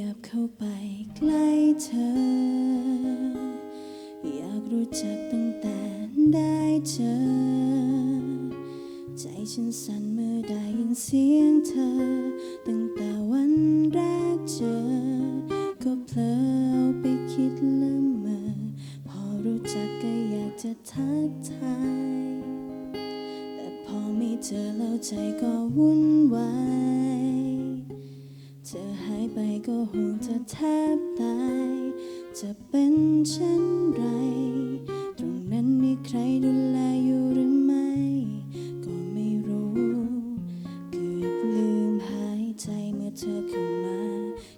ยับเข้าไปใกล้เธอ อยากรู้จักตั้งแต่ได้เจอ ใจฉันสั่นเมื่อได้ยินเสียงเธอ ตั้งแต่วันแรกเจอ ก็เพลอเอาไปคิดละเมอพอรู้จักก็อยากจะทักทาย แต่พอไม่เจอแล้วใจก็วุ่นวาย เธอหายไปก็ห่วงเธอแทบตายจะเป็นเช่นไร ตรงนั้นมีใครดูแลอยู่หรือไม่ ก็ไม่รู้ เกือบลืมหายใจเมื่อเธอเข้ามา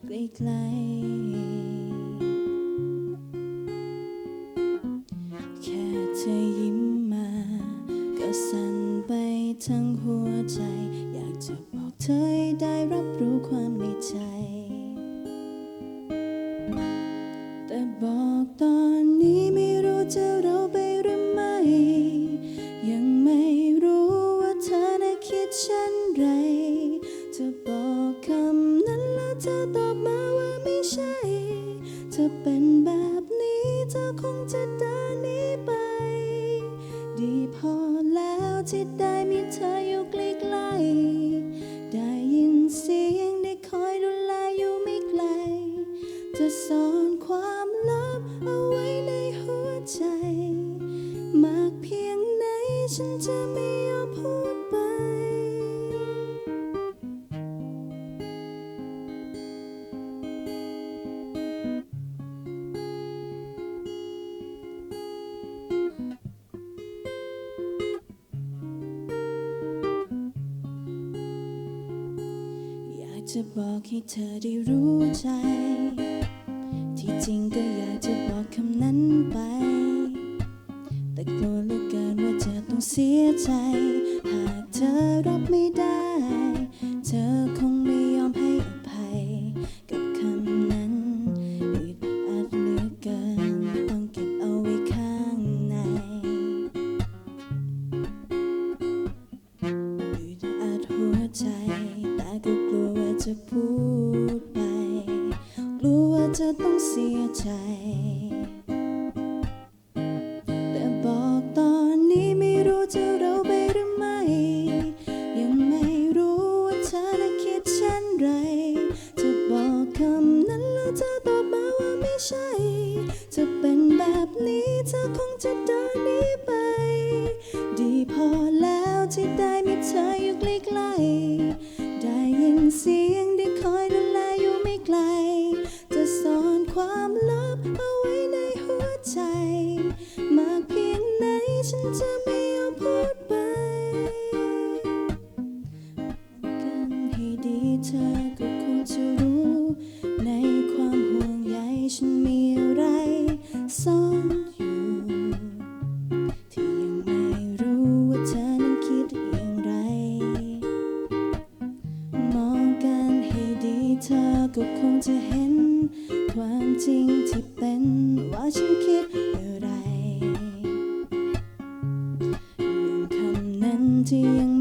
ใกล้ๆแค่เธอยิ้มมา ก็สั่นไปทั้งหัวใจ อยากจะบอก ความในใจ แต่บอกตอนนี้ไม่รู้จะเราไปหรือไม่ ยังไม่รู้ว่าเธอน่ะคิดเช่นไร จะบอกคำนั้นแล้วเธอตอบมาว่าไม่ใช่ เธอเป็นแบบนี้เธอคงจะเดินหนีไป ดีพอแล้วที่ได้มีเธออยู่ จะบอกให้เธอได้รู้ใจ ที่จริงก็อยากจะบอกคำนั้นไป แต่กลัวเหลือเกินว่าจะต้องเสียใจ หากเธอรับไม่ได้ เธอคงไม่ยอมให้อภัย กับคำนั้นอึดอัดเหลือเกิน ต้องเก็บเอาไว้ข้างในอึดอัดหัวใจ จะพูดไปกลัวว่าจะต้องเสียใจ แต่บอกตอนนี้ไม่รู้จะเราไปหรือไม่ ยังไม่รู้ว่าเธอน่ะคิดเช่นไร จะบอกคำนั้นแล้วเธอตอบมาว่าไม่ใช่ จะเป็นแบบนี้เธอคงจะเดิ ก็คงจะเห็น ความจริงที่เป็นว่าฉันคิดอะไรหนึ่งคำนั้นที่ยัง